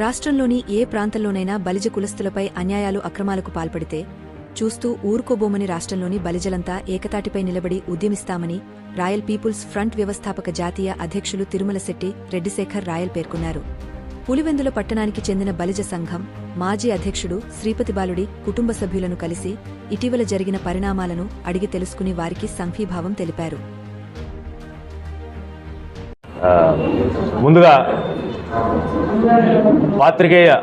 రాష్ట్రంలోని ఏ ప్రాంతంలోనైనా బలిజ కులస్తులపై అన్యాయాలు అక్రమాలకు పాల్పడితే చూస్తూ ఊరుకోబోమని రాష్ట్రంలోని బలిజలంతా ఏకతాటిపై నిలబడి ఉద్యమిస్తామని రాయల్ పీపుల్స్ ఫ్రంట్ వ్యవస్థాపక జాతీయ అధ్యక్షులు తిరుమల శెట్టి రెడ్డిశేఖర్ రాయల్ పేర్కొన్నారు. పులివెందుల పట్టణానికి చెందిన బలిజ సంఘం మాజీ అధ్యక్షుడు శ్రీపతి బాలుడి కుటుంబ సభ్యులను కలిసి ఇటీవల జరిగిన పరిణామాలను అడిగి తెలుసుకుని వారికి సంఘీభావం తెలిపారు. ముందుగా పాత్రికేయ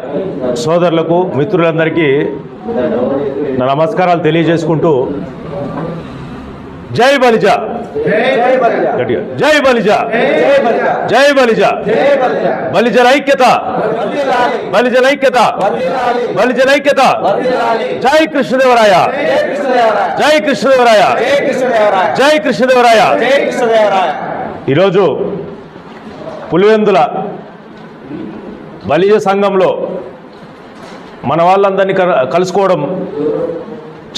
సోదరులకు మిత్రులందరికీ నా నమస్కారాలు తెలియజేసుకుంటూ జై బలిజ. గట్టిగా. జై బలిజ. జై బలిజ. బలిజల ఐక్యత. బలిజల ఐక్యత. బలిజల ఐక్యత. జై కృష్ణదేవరాయ. జై కృష్ణదేవరాయ. జై కృష్ణదేవరాయ. ఈరోజు పులివెందుల బలిజ సంఘంలో మన వాళ్ళందరినీ కల- కలుసుకోవడం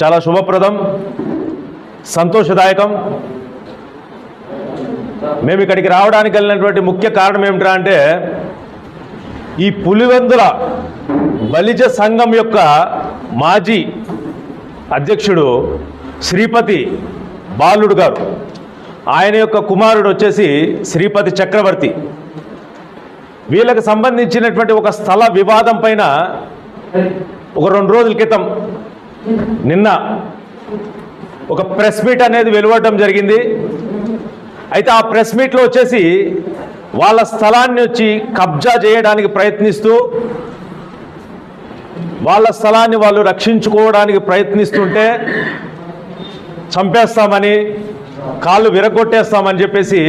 చాలా శుభప్రదం సంతోషదాయకం. మేము ఇక్కడికి రావడానికి వెళ్ళినటువంటి ముఖ్య కారణం ఏమిటా అంటే ఈ పులివెందుల బలిజ సంఘం యొక్క మాజీ అధ్యక్షుడు శ్రీపతి బాలుడు గారు. ఆయన యొక్క కుమారుడు వచ్చేసి శ్రీపతి చక్రవర్తి. వీళ్ళకి సంబంధించినటువంటి ఒక స్థల వివాదం పైన ఒక రెండు రోజుల క్రితం నిన్న ఒక ప్రెస్ మీట్ అనేది వెలువడడం జరిగింది. అయితే ఆ ప్రెస్ మీట్లో వచ్చేసి వాళ్ళ స్థలాన్ని వచ్చి కబ్జా చేయడానికి ప్రయత్నిస్తూ వాళ్ళ స్థలాన్ని వాళ్ళు రక్షించుకోవడానికి ప్రయత్నిస్తుంటే చంపేస్తామని కాళ్ళు విరగొట్టేస్తామని చెప్పేసి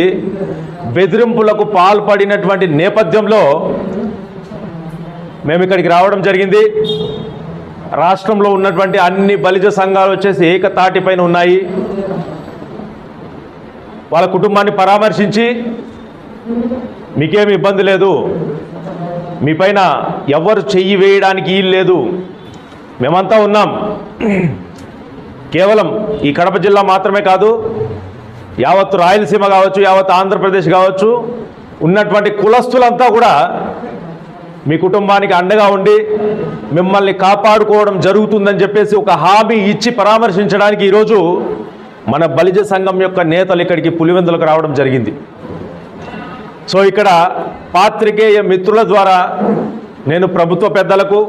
బెదిరింపులకు పాల్పడినటువంటి నేపథ్యంలో మేము ఇక్కడికి రావడం జరిగింది. రాష్ట్రంలో ఉన్నటువంటి అన్ని బలిజ సంఘాలు వచ్చేసి ఏకతాటిపైన ఉన్నాయి. వాళ్ళ కుటుంబాన్ని పరామర్శించి మీకేమి ఇబ్బంది లేదు. మీ పైన ఎవరు చెయ్యి వేయడానికి వీలు లేదు. మేమంతా ఉన్నాం. కేవలం ఈ కడప జిల్లా మాత్రమే కాదు యావత్తు రాయలసీమ కావచ్చు యావత్ ఆంధ్రప్రదేశ్ కావచ్చు ఉన్నటువంటి కులస్తులంతా కూడా మీ కుటుంబానికి అండగా ఉండి మిమ్మల్ని కాపాడుకోవడం జరుగుతుందని చెప్పేసి ఒక హామీ ఇచ్చి పరామర్శించడానికి ఈరోజు మన బలిజ సంఘం యొక్క నేతలు ఇక్కడికి పులివెందులకు రావడం జరిగింది. సో ఇక్కడ పాత్రికేయ మిత్రుల ద్వారా నేను ప్రభుత్వ పెద్దలకు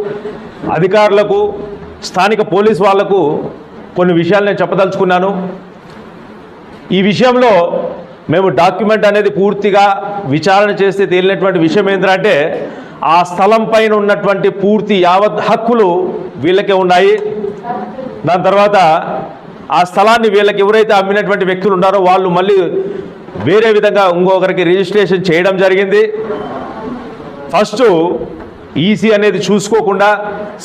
అధికారులకు స్థానిక పోలీస్ వాళ్ళకు కొన్ని విషయాలు నేను చెప్పదలుచుకున్నాను. ఈ విషయంలో మేము డాక్యుమెంట్ అనేది పూర్తిగా విచారణ చేస్తే తేలినటువంటి విషయం ఏంటంటే ఆ స్థలం పైన ఉన్నటువంటి పూర్తి యావత్ హక్కులు వీళ్ళకే ఉన్నాయి. దాని తర్వాత ఆ స్థలాన్ని వీళ్ళకి ఎవరైతే అమ్మినటువంటి వ్యక్తులు ఉన్నారో వాళ్ళు మళ్ళీ వేరే విధంగా ఇంకొకరికి రిజిస్ట్రేషన్ చేయడం జరిగింది. ఫస్ట్ ఈసీ అనేది చూసుకోకుండా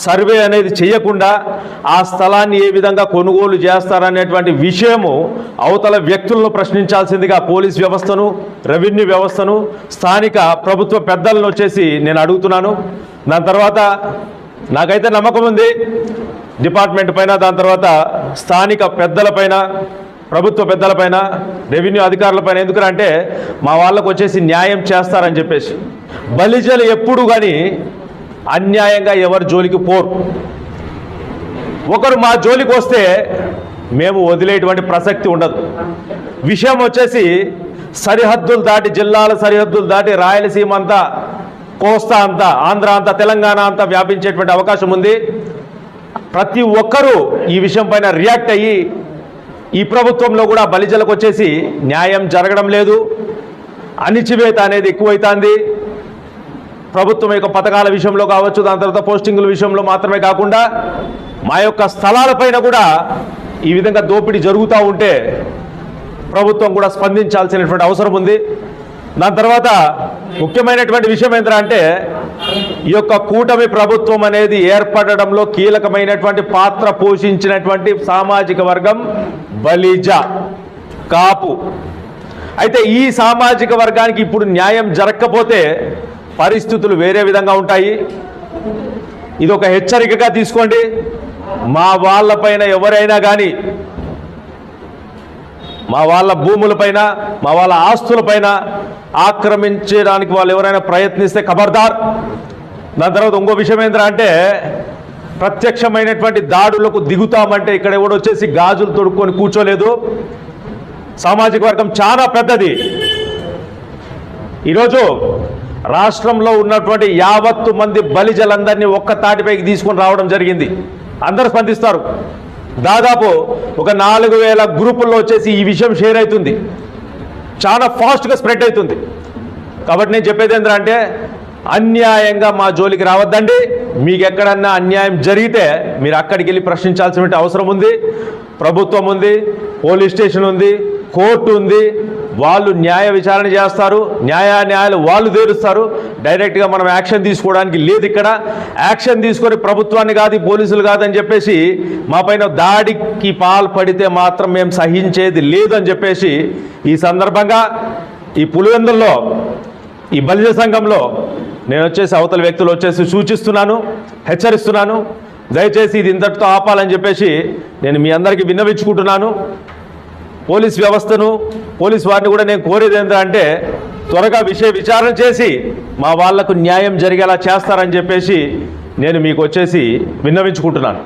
సర్వే అనేది చేయకుండా ఆ స్థలాన్ని ఏ విధంగా కొనుగోలు చేస్తారనేటువంటి విషయము అవతల వ్యక్తులను ప్రశ్నించాల్సిందిగా పోలీస్ వ్యవస్థను రెవెన్యూ వ్యవస్థను స్థానిక ప్రభుత్వ పెద్దలను వచ్చేసి నేను అడుగుతున్నాను. దాని తర్వాత నాకైతే నమ్మకం ఉంది. డిపార్ట్మెంట్ పైన దాని తర్వాత స్థానిక పెద్దలపైన ప్రభుత్వ పెద్దలపైన రెవెన్యూ అధికారులపైన ఎందుకంటే మా వాళ్ళకు వచ్చేసి న్యాయం చేస్తారని చెప్పేసి. బలిజలు ఎప్పుడు కానీ అన్యాయంగా ఎవరు జోలికి పోరు. ఒకరు మా జోలికి వస్తే మేము వదిలేటువంటి ప్రసక్తి ఉండదు. విషయం వచ్చేసి సరిహద్దులు దాటి జిల్లాల సరిహద్దులు దాటి రాయలసీమ అంతా కోస్తా అంతా ఆంధ్ర అంతా తెలంగాణ అంతా వ్యాపించేటువంటి అవకాశం ఉంది. ప్రతి ఒక్కరూ ఈ విషయం పైన రియాక్ట్ అయ్యి ఈ ప్రభుత్వంలో కూడా బలిజలకు వచ్చేసి న్యాయం జరగడం లేదు. అణిచివేత అనేది ఎక్కువైతుంది. ప్రభుత్వం యొక్క పథకాల విషయంలో కావచ్చు దాని తర్వాత పోస్టింగుల విషయంలో మాత్రమే కాకుండా మా యొక్క స్థలాలపైన కూడా ఈ విధంగా దోపిడీ జరుగుతూ ఉంటే ప్రభుత్వం కూడా స్పందించాల్సినటువంటి అవసరం ఉంది. దాని తర్వాత ముఖ్యమైనటువంటి విషయం ఏంటంటే ఈ యొక్క కూటమి ప్రభుత్వం అనేది ఏర్పడడంలో కీలకమైనటువంటి పాత్ర పోషించినటువంటి సామాజిక వర్గం బలిజ కాపు. అయితే ఈ సామాజిక వర్గానికి ఇప్పుడు న్యాయం జరగకపోతే పరిస్థితులు వేరే విధంగా ఉంటాయి. ఇది ఒక హెచ్చరికగా తీసుకోండి. మా వాళ్ళపైన ఎవరైనా కానీ మా వాళ్ళ భూములపైన మా వాళ్ళ ఆస్తులపైన ఆక్రమించడానికి వాళ్ళు ఎవరైనా ప్రయత్నిస్తే ఖబర్దార్ దాని తర్వాత ఇంకో విషయం ఏంటంటే అంటే ప్రత్యక్షమైనటువంటి దాడులకు దిగుతామంటే ఇక్కడ ఎవడు వచ్చేసి గాజులు తొడుక్కొని కూర్చోలేదు. సామాజిక వర్గం చాలా పెద్దది. ఈరోజు రాష్ట్రంలో ఉన్నటువంటి యావత్తు మంది బలిజలందరినీ ఒక్క తాటిపైకి తీసుకొని రావడం జరిగింది. అందరు స్పందిస్తారు. దాదాపు ఒక నాలుగు వేల గ్రూపుల్లో వచ్చేసి ఈ విషయం షేర్ అవుతుంది. చాలా ఫాస్ట్గా స్ప్రెడ్ అవుతుంది. కాబట్టి నేను చెప్పేది ఏంటంటే అన్యాయంగా మా జోలికి రావద్దండి. మీకు ఎక్కడన్నా అన్యాయం జరిగితే మీరు అక్కడికి వెళ్ళి ప్రశ్నించాల్సిన అవసరం ఉంది. ప్రభుత్వం ఉంది పోలీస్ స్టేషన్ ఉంది కోర్టు ఉంది వాళ్ళు న్యాయ విచారణ చేస్తారు న్యాయ న్యాయాలు వాళ్ళు తీరుస్తారు. డైరెక్ట్గా మనం యాక్షన్ తీసుకోవడానికి లేదు ఇక్కడ. యాక్షన్ తీసుకొని ప్రభుత్వాన్ని కాదు పోలీసులు కాదని చెప్పేసి మా పైన దాడికి పాల్పడితే మాత్రం మేము సహించేది లేదని చెప్పేసి ఈ సందర్భంగా ఈ పులివెందుల్లో ఈ బలిజ సంఘంలో నేను వచ్చేసి అవతల వ్యక్తులు వచ్చేసి సూచిస్తున్నాను హెచ్చరిస్తున్నాను. దయచేసి ఇది ఇంతటితో ఆపాలని చెప్పేసి నేను మీ అందరికీ విన్నవించుకుంటున్నాను. పోలీస్ వ్యవస్థను పోలీస్ వారిని కూడా నేను కోరేది ఏంటంటే త్వరగా విషయ విచారణ చేసి మా వాళ్ళకు న్యాయం జరిగేలా చేస్తారని చెప్పేసి నేను మీకు వచ్చేసి విన్నవించుకుంటున్నాను.